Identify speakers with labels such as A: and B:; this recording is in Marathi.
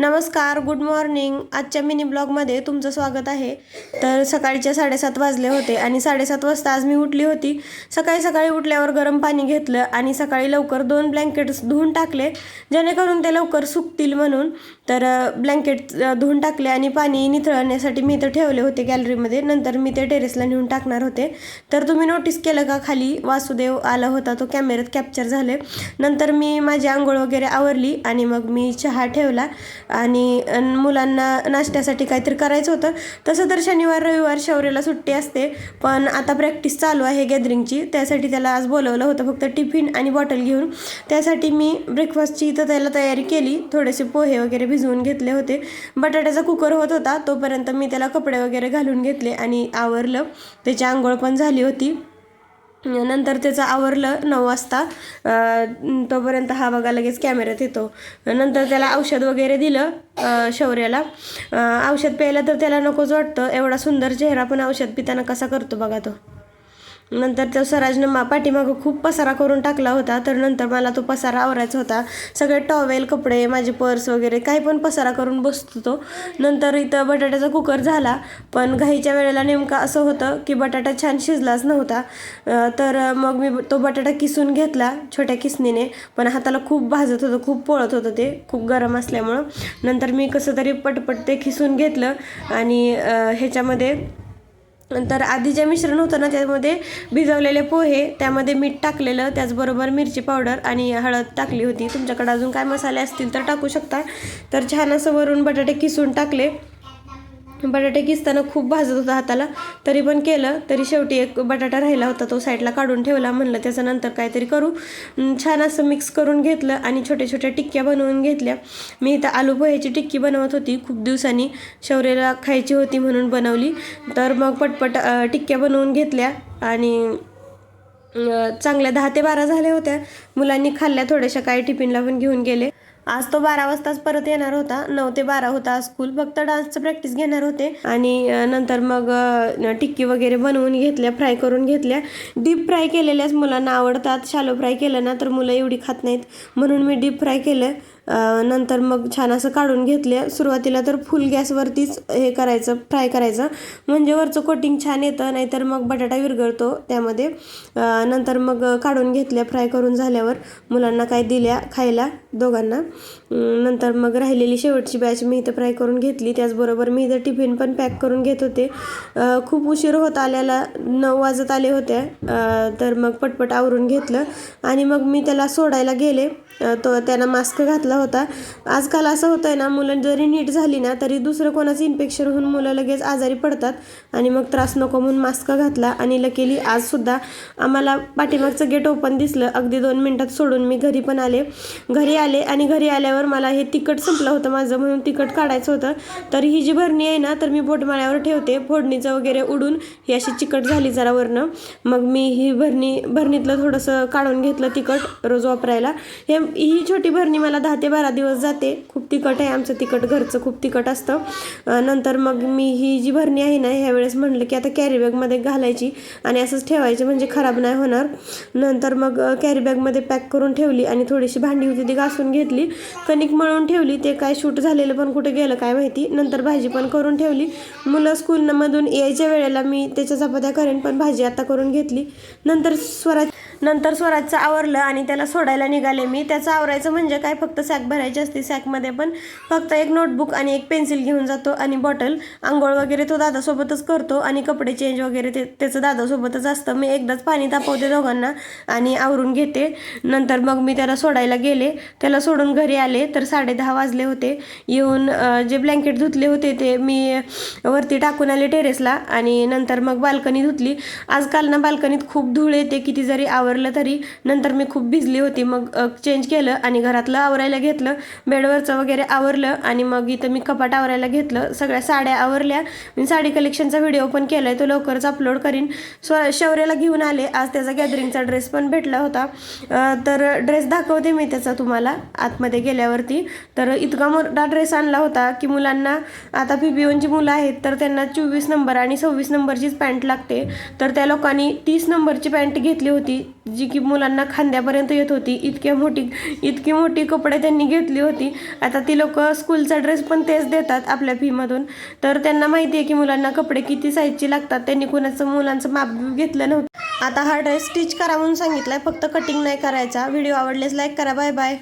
A: नमस्कार गुड मॉर्निंग आजच्या मिनी ब्लॉगमध्ये तुमचं स्वागत आहे. तर सकाळच्या साडेसात वाजले होते आणि साडेसात वाजता आज मी उठली होती. सकाळी सकाळी उठल्यावर गरम पाणी घेतलं आणि सकाळी लवकर दोन ब्लँकेट्स धुवून टाकले जेणेकरून ते लवकर सुकतील म्हणून. तर ब्लँकेट धुवून टाकले आणि पाणी निथळण्यासाठी मी इथं ठेवले होते गॅलरीमध्ये नंतर मी ते टेरेसला नेऊन टाकणार होते. तर तुम्ही नोटीस केलं का? खाली वासुदेव आला होता. तो कॅमेऱ्यात कॅप्चर झाले. नंतर मी माझी आंघोळ वगैरे आवरली आणि मग मी चहा ठेवला. आणि मुलांना नाश्त्यासाठी काहीतरी करायचं होतं. तसं तर शनिवार रविवार शौर्यला सुट्टी असते. पण आता प्रॅक्टिस चालू आहे गॅदरिंगची त्यासाठी त्याला आज बोलवलं होतं फक्त टिफिन आणि बॉटल घेऊन. त्यासाठी मी ब्रेकफास्टची इथं त्याला तयारी केली. थोडेसे पोहे वगैरे भिजवून घेतले होते. बटाट्याचा कुकर होत होता. तोपर्यंत मी त्याला कपडे वगैरे घालून घेतले आणि आवरलं. त्याची आंघोळ पण झाली होती. नंतर त्याचं आवरलं नऊ वाजता. तोपर्यंत हा बघा लगेच कॅमेऱ्यात येतो. नंतर त्याला औषध वगैरे दिलं शौर्याला. औषध प्यायला तर त्याला नकोच वाटतं. एवढा सुंदर चेहरा पण औषध पिताना कसा करतो बघा तो. नंतर तो सराजनं मा पाठीमागं खूप पसारा करून टाकला होता. तर नंतर मला तो पसारा आवरायचा होता. सगळे टॉवेल कपडे माझे पर्स वगैरे काही पण पसारा करून बसतो तो. नंतर इथं बटाट्याचा कुकर झाला. पण घाईच्या वेळेला नेमका असं होतं की बटाटा छान शिजलाच नव्हता. तर मग मी तो बटाटा किसून घेतला छोट्या किसनीने पण हाताला खूप भाजत होतं खूप पोळत होतं ते. खूप गरम असल्यामुळं. नंतर मी कसं तरी पटपट ते किसून घेतलं. आणि ह्याच्यामध्ये नंतर आधी जे मिश्रण होतं ना त्यामध्ये भिजवलेले पोहे त्यामध्ये मीठ टाकलेलं त्याचबरोबर मिरची पावडर आणि हळद टाकली होती. तुमच्याकडे अजून काय मसाले असतील तर टाकू शकता. तर छान असं वरून बटाटे किसून टाकले. बटाटे किसताना खूप भाजत होता हाताला. तरी पण केलं. तरी शेवटी एक बटाटा राहिला होता तो साईडला काढून ठेवला. म्हणलं त्याचं नंतर काहीतरी करू. छान असं मिक्स करून घेतलं आणि छोट्या छोट्या टिक्क्या बनवून घेतल्या. मी इथं आलू पोह्याची टिक्की बनवत होती. खूप दिवसांनी शौर्याला खायची होती म्हणून बनवली. तर मग पटपट टिक्क्या बनवून घेतल्या आणि चांगल्या दहा ते बारा झाल्या होत्या. मुलांनी खाल्ल्या थोड्याशा काही टिफिनला पण घेऊन गेले. आज तो बारा वाजताच परत येणार होता. नऊ ते बारा होता स्कूल फक्त डान्सचं प्रॅक्टिस घेणार होते. आणि नंतर मग टिक्की वगैरे बनवून घेतल्या फ्राय करून घेतल्या. डीप फ्राय केलेल्याच मुलांना आवडतात. शालो फ्राय केलं ना तर मुलं एवढी खात नाहीत. म्हणून मी डीप फ्राय केलं. नंतर मग छान असं काढून घेतले. सुरुवातीला तर फुल गॅसवरतीच हे करायचं फ्राय करायचं. म्हणजे वरचं कोटिंग छान येतं नाहीतर मग बटाटा विरघळतो त्यामध्ये. नंतर मग काढून घेतल्या फ्राय करून झाल्यावर मुलांना काय दिल्या खायला दोघांना. नंतर मग राहिलेली शेवटची बॅच मी इथं फ्राय करून घेतली. त्याचबरोबर मी इथं टिफिन पण पॅक करून घेत होते. खूप उशीर होत आल्याला नऊ वाजत आले होते. तर मग पटपट आवरून घेतलं. आणि मग मी त्याला सोडायला गेले. तो त्यानं मास्क घातला होता. आजकाल असं होतंय ना मुलं जरी नीट झाली ना तरी दुसरं कोणाचं इन्फेक्शन होऊन मुलं लगेच आजारी पडतात. आणि मग त्रास नको म्हणून मास्क घातला. आणि लकेली आजसुद्धा आम्हाला पाठीमागचं गेट ओपन दिसलं. अगदी दोन मिनटात सोडून मी घरी पण आले. घरी आले आणि घरी आल्यावर मला हे तिखट संपलं होतं माझं म्हणून तिखट काढायचं होतं. तर ही जी भरणी आहे ना तर मी पोटमाळ्यावर ठेवते. फोडणीचं वगैरे उडून ही अशी चिकट झाली जरा वरनं. मग मी ही भरणी भरणीतलं थोडंसं काढून घेतलं तिखट रोज वापरायला. हे ही छोटी भरणी मला दहा ते बारा दिवस जाते. खूप तिखट आहे आमचं तिखट घरचं खूप तिखट असतं. नंतर मग मी ही जी भरणी आहे ना ह्यावेळेस म्हणलं की आता कॅरीबॅगमध्ये घालायची आणि असंच ठेवायची म्हणजे खराब नाही होणार. नंतर मग कॅरीबॅगमध्ये पॅक करून ठेवली आणि थोडीशी भांडी होती ती घासून घेतली. कणिक मळून ठेवली ते काय शूट झालेलं पण कुठे गेलं काय माहिती. नंतर भाजी पण करून ठेवली. मुलं स्कूलमधून यायच्या वेळेला मी त्याच्या चपात्या करेन पण भाजी आता करून घेतली. नंतर स्वराज नंतर स्वराजचं आवरलं आणि त्याला सोडायला निघाले मी. त्याचं आवरायचं म्हणजे काय? फक्त सॅक भरायची असते सॅकमध्ये पण फक्त एक नोटबुक आणि एक पेन्सिल घेऊन जातो आणि बॉटल आंघोळ वगैरे तो दादासोबतच करतो आणि कपडे चेंज वगैरे ते त्याचं दादासोबतच असतं. मी एकदाच पाणी तापवते दोघांना आणि आवरून घेते. नंतर मग मी त्याला सोडायला गेले. त्याला सोडून घरी आले. तर साडे दहा वाजले होते. येऊन जे ब्लँकेट धुतले होते ते मी वरती टाकून आले टेरेसला आणि नंतर मग बाल्कनी धुतली. आजकाल ना बाल्कनीत खूप धूळ येते. किती जरी आवरलं तरी नंतर मी खूप भिजली होती. मग चेंज केलं आणि घरातलं आवरायला घेतलं. बेडवरचं वगैरे आवरलं आणि मग इथं मी कपाट आवरायला घेतलं. सगळ्या साड्या आवरल्या. मी साडी कलेक्शनचा व्हिडिओ पण केला आहे तो लवकरच अपलोड करीन. स्व शौर्याला घेऊन आले. आज त्याचा गॅदरिंगचा ड्रेस पण भेटला होता. तर ड्रेस दाखवते मी त्याचा तुम्हाला आतमध्ये गेल्यावरती. तर इतका मोठा ड्रेस आणला होता की मुलांना आता पी मुलं आहेत तर त्यांना चोवीस नंबर आणि सव्वीस नंबरचीच पॅन्ट लागते. तर त्या लोकांनी तीस नंबरची पॅन्ट घेतली होती. जी की मुलांना खांद्यापर्यंत येत होती इतक्या मोठी इतकी मोठी कपडे त्यांनी घेतली होती. आता ती लोक स्कूलचा ड्रेस पण तेच देतात आपल्या फीमधून तर त्यांना माहिती आहे की मुलांना कपडे किती साईजचे लागतात त्यांनी कुणाचं मुलांचं माप घेतलं नव्हतं. आता हा ड्रेस स्टिच करा म्हणून सांगितलाय फक्त कटिंग नाही करायचा. व्हिडिओ आवडल्यास लाईक करा बाय बाय